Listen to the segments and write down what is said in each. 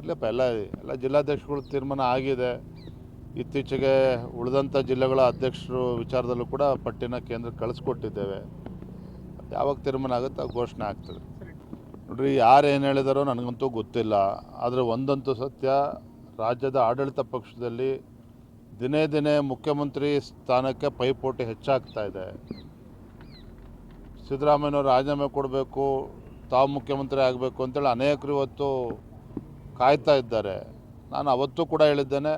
ಇಲ್ಲಪ್ಪ ಎಲ್ಲ ಎಲ್ಲ ಜಿಲ್ಲಾಧ್ಯಕ್ಷಗಳು ತೀರ್ಮಾನ ಆಗಿದೆ. ಇತ್ತೀಚೆಗೆ ಉಳಿದಂಥ ಜಿಲ್ಲೆಗಳ ಅಧ್ಯಕ್ಷರು ವಿಚಾರದಲ್ಲೂ ಕೂಡ ಪಟ್ಟಿನ ಕೇಂದ್ರ ಕಳಿಸ್ಕೊಟ್ಟಿದ್ದೇವೆ. ಯಾವಾಗ ತೀರ್ಮಾನ ಆಗುತ್ತೆ ಆಗ ಘೋಷಣೆ ಆಗ್ತದೆ. ನೋಡ್ರಿ, ಯಾರು ಏನು ಹೇಳಿದಾರೋ ನನಗಂತೂ ಗೊತ್ತಿಲ್ಲ. ಆದರೆ ಒಂದಂತೂ ಸತ್ಯ, ರಾಜ್ಯದ ಆಡಳಿತ ಪಕ್ಷದಲ್ಲಿ ದಿನೇ ದಿನೇ ಮುಖ್ಯಮಂತ್ರಿ ಸ್ಥಾನಕ್ಕೆ ಪೈಪೋಟಿ ಹೆಚ್ಚಾಗ್ತಾ ಇದೆ. ಸಿದ್ದರಾಮಯ್ಯನವರು ರಾಜೀನಾಮೆ ಕೊಡಬೇಕು, ತಾವು ಮುಖ್ಯಮಂತ್ರಿ ಆಗಬೇಕು ಅಂತೇಳಿ ಅನೇಕರು ಇವತ್ತು ಕಾಯ್ತಾ ಇದ್ದಾರೆ. ನಾನು ಅವತ್ತೂ ಕೂಡ ಹೇಳಿದ್ದೇನೆ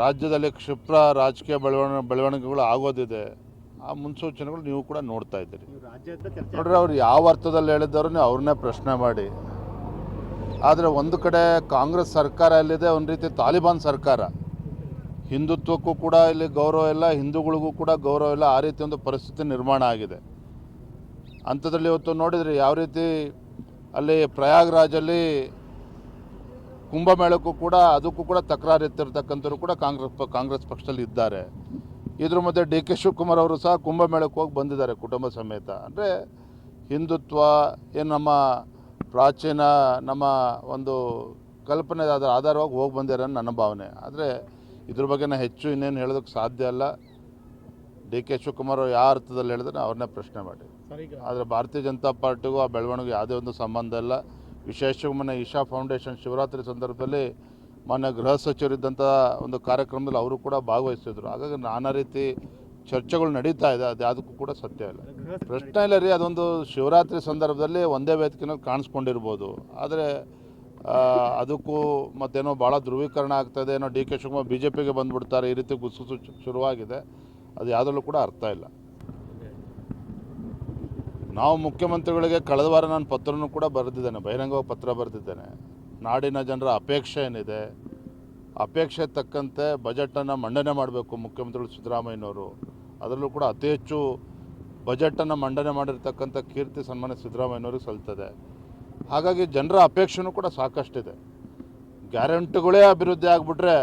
ರಾಜ್ಯದಲ್ಲಿ ಕ್ಷಿಪ್ರ ರಾಜಕೀಯ ಬೆಳವಣಿಗೆ ಬೆಳವಣಿಗೆಗಳು ಆಗೋದಿದೆ. ಆ ಮುನ್ಸೂಚನೆಗಳು ನೀವು ಕೂಡ ನೋಡ್ತಾ ಇದ್ದೀರಿ. ನೋಡ್ರಿ ಅವ್ರು ಯಾವ ಅರ್ಥದಲ್ಲಿ ಹೇಳಿದ್ದಾರೋ ನೀವು ಅವ್ರನ್ನೇ ಪ್ರಶ್ನೆ ಮಾಡಿ. ಆದರೆ ಒಂದು ಕಡೆ ಕಾಂಗ್ರೆಸ್ ಸರ್ಕಾರ ಎಲ್ಲಿದೆ ಒಂದು ರೀತಿ ತಾಲಿಬಾನ್ ಸರ್ಕಾರ. ಹಿಂದುತ್ವಕ್ಕೂ ಕೂಡ ಇಲ್ಲಿ ಗೌರವ ಇಲ್ಲ ಹಿಂದೂಗಳಿಗೂ ಕೂಡ ಗೌರವ ಇಲ್ಲ ಆ ರೀತಿ ಒಂದು ಪರಿಸ್ಥಿತಿ ನಿರ್ಮಾಣ ಆಗಿದೆ. ಅಂಥದ್ರಲ್ಲಿ ಇವತ್ತು ನೋಡಿದರೆ ಯಾವ ರೀತಿ ಅಲ್ಲಿ ಪ್ರಯಾಗ್ರಾಜಲ್ಲಿ ಕುಂಭಮೇಳಕ್ಕೂ ಕೂಡ ಅದಕ್ಕೂ ಕೂಡ ತಕರಾರು ಎತ್ತಿರ್ತಕ್ಕಂಥವ್ರು ಕೂಡ ಕಾಂಗ್ರೆಸ್ ಪ- ಕಾಂಗ್ರೆಸ್ ಪಕ್ಷದಲ್ಲಿ ಇದ್ದಾರೆ. ಇದ್ರ ಮಧ್ಯೆ ಡಿ ಕೆ ಶಿವಕುಮಾರ್ ಅವರು ಸಹ ಕುಂಭಮೇಳಕ್ಕೆ ಹೋಗಿ ಬಂದಿದ್ದಾರೆ ಕುಟುಂಬ ಸಮೇತ. ಅಂದರೆ ಹಿಂದುತ್ವ ಏನು ನಮ್ಮ ಪ್ರಾಚೀನ ನಮ್ಮ ಒಂದು ಕಲ್ಪನೆ ಅದರ ಆಧಾರವಾಗಿ ಹೋಗಿ ಬಂದಿರೋ ನನ್ನ ಭಾವನೆ. ಆದರೆ ಇದ್ರ ಬಗ್ಗೆ ನಾನು ಹೆಚ್ಚು ಇನ್ನೇನು ಹೇಳೋದಕ್ಕೆ ಸಾಧ್ಯ ಅಲ್ಲ. ಡಿ ಕೆ ಶಿವಕುಮಾರ್ ಅವರು ಯಾವ ಅರ್ಥದಲ್ಲಿ ಹೇಳಿದ್ರೆ ಅವ್ರನ್ನೇ ಪ್ರಶ್ನೆ ಮಾಡಿ. ಆದರೆ ಭಾರತೀಯ ಜನತಾ ಪಾರ್ಟಿಗೂ ಆ ಬೆಳವಣಿಗೆ ಯಾವುದೇ ಒಂದು ಸಂಬಂಧ ಇಲ್ಲ. ವಿಶೇಷವಾಗಿ ಮೊನ್ನೆ ಇಶಾ ಫೌಂಡೇಶನ್ ಶಿವರಾತ್ರಿ ಸಂದರ್ಭದಲ್ಲಿ ಮೊನ್ನೆ ಗೃಹ ಸಚಿವರಿದ್ದಂಥ ಒಂದು ಕಾರ್ಯಕ್ರಮದಲ್ಲಿ ಅವರು ಕೂಡ ಭಾಗವಹಿಸಿದ್ರು. ಹಾಗಾಗಿ ನಾನಾ ರೀತಿ ಚರ್ಚೆಗಳು ನಡೀತಾ ಇದೆ, ಅದು ಯಾವುದಕ್ಕೂ ಕೂಡ ಸತ್ಯ ಇಲ್ಲ. ಪ್ರಶ್ನೆ ಇಲ್ಲ ರೀ, ಅದೊಂದು ಶಿವರಾತ್ರಿ ಸಂದರ್ಭದಲ್ಲಿ ಒಂದೇ ವೇದಿಕೆನಲ್ಲಿ ಕಾಣಿಸ್ಕೊಂಡಿರ್ಬೋದು. ಆದರೆ ಅದಕ್ಕೂ ಮತ್ತೇನೋ ಭಾಳ ಧ್ರುವೀಕರಣ ಆಗ್ತಾಯಿದೆ ಏನೋ D K Shivakumar B J ಪಿಗೆ ಬಂದುಬಿಡ್ತಾರೆ, ಈ ರೀತಿ ಗುಸುಗುಸು ಶುರುವಾಗಿದೆ. ಅದು ಯಾವುದರಲ್ಲೂ ಕೂಡ ಅರ್ಥ ಇಲ್ಲ. ನಾವು ಮುಖ್ಯಮಂತ್ರಿಗಳಿಗೆ ಕಳೆದ ವಾರ ನಾನು ಪತ್ರನೂ ಕೂಡ ಬರೆದಿದ್ದೇನೆ, ಬಹಿರಂಗವಾಗಿ ಪತ್ರ ಬರೆದಿದ್ದೇನೆ. ನಾಡಿನ ಜನರ ಅಪೇಕ್ಷೆ ಏನಿದೆ? ಅಪೇಕ್ಷೆ ತಕ್ಕಂತೆ ಬಜೆಟನ್ನು ಮಂಡನೆ ಮಾಡಬೇಕು ಮುಖ್ಯಮಂತ್ರಿಗಳು ಸಿದ್ದರಾಮಯ್ಯನವರು. ಅದರಲ್ಲೂ ಕೂಡ ಅತಿ ಹೆಚ್ಚು ಬಜೆಟನ್ನು ಮಂಡನೆ ಮಾಡಿರ್ತಕ್ಕಂಥ ಕೀರ್ತಿ ಸನ್ಮಾನ ಸಿದ್ದರಾಮಯ್ಯನವರಿಗೆ ಸಲ್ತದೆ. ಹಾಗಾಗಿ ಜನರ ಅಪೇಕ್ಷೆನೂ ಕೂಡ ಸಾಕಷ್ಟಿದೆ. ಗ್ಯಾರಂಟಿಗಳೇ ಅಭಿವೃದ್ಧಿ ಆಗಿಬಿಟ್ರೆ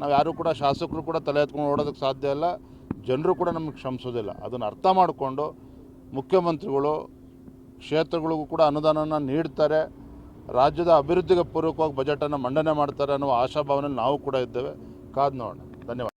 ನಾವು ಯಾರೂ ಕೂಡ ಶಾಸಕರು ಕೂಡ ತಲೆ ಎತ್ಕೊಂಡು ಓಡೋದಕ್ಕೆ ಸಾಧ್ಯ ಇಲ್ಲ. ಜನರು ಕೂಡ ನಮಗೆ ಕ್ಷಮಿಸೋದಿಲ್ಲ. ಅದನ್ನು ಅರ್ಥ ಮಾಡಿಕೊಂಡು ಮುಖ್ಯಮಂತ್ರಿಗಳು ಕ್ಷೇತ್ರಗಳಿಗೂ ಕೂಡ ಅನುದಾನನ ನೀಡ್ತಾರೆ. ರಾಜ್ಯದ ಅಭಿವೃದ್ಧಿಗೆ ಪೂರಕವಾಗಿ ಬಜೆಟನ್ನು ಮಂಡನೆ ಮಾಡ್ತಾರೆ ಅನ್ನುವ ಆಶಾಭಾವನೆಯಲ್ಲಿ ನಾವು ಕೂಡ ಇದ್ದೇವೆ. ಕಾದು ನೋಡೋಣ. ಧನ್ಯವಾದ.